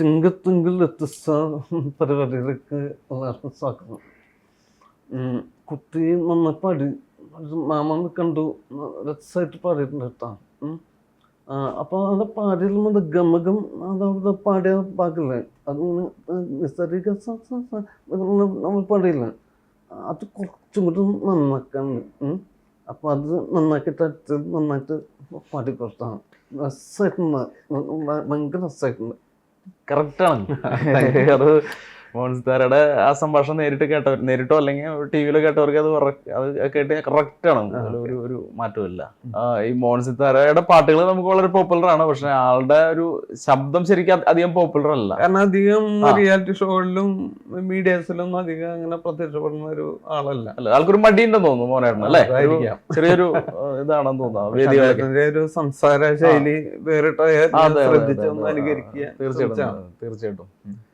തിങ്കൾ വ്യത്യസ്ത പരിപാടിയിലേക്ക് എല്ലാവർക്കും സ്വാഗതം. കുട്ടി നന്നായി പാടി. മാമൻ കണ്ടു. രസമായിട്ട് പാടിയിട്ടുണ്ട് കേട്ടോ. അവിടെ അപ്പോൾ അത് പാടിയില്ല ഗമകം അതവിടെ പാടിയ ഭാഗമില്ലേ അതിങ്ങനെ എന്ന് നമ്മൾ പാടിയില്ല. അത് കുറച്ചും കൂടി നന്നാക്കാണ്ട്. ഉം. അപ്പോൾ അത് നന്നാക്കി അടിച്ച് നന്നായിട്ട് പാടി കൊടുത്താണ്. രസമായിട്ടുണ്ട് ഭയങ്കര രസമായിട്ടുണ്ട് കറക്റ്റാണ് അത് മോൺസ്താരയുടെ ആ സംഭാഷണം നേരിട്ട് കേട്ടവർ നേരിട്ടോ അല്ലെങ്കിൽ ടി വിയിലോ കേട്ടവർക്ക് അത് അത് കേട്ട് കറക്റ്റ് ആണ്. ഒരു ഒരു മാറ്റമില്ല ഈ മോൺസിത്താരയുടെ പാട്ടുകൾ നമുക്ക് വളരെ പോപ്പുലർ ആണ്. പക്ഷെ ആളുടെ ഒരു ശബ്ദം ശരിക്കും അധ- അധികം പോപ്പുലർ അല്ല. കാരണം അധികം റിയാലിറ്റി ഷോകളിലും മീഡിയസിലും അധികം അങ്ങനെ പ്രത്യക്ഷപ്പെടുന്ന ഒരു ആളല്ല. അല്ല ആൾക്കൊരു മടിയുണ്ടെന്ന് തോന്നുന്നു മോനേട്ടൻ അല്ലേ? ചെറിയൊരു ഇതാണെന്ന് തോന്നുന്നു ഒരു സംസാര ശൈലി വേറിട്ട അതെ, അതെ, ശ്രദ്ധിച്ച് അതെ, ഒന്ന് അതെ. അനുകരിക്കുക തീർച്ചയായിട്ടും തീർച്ചയായിട്ടും.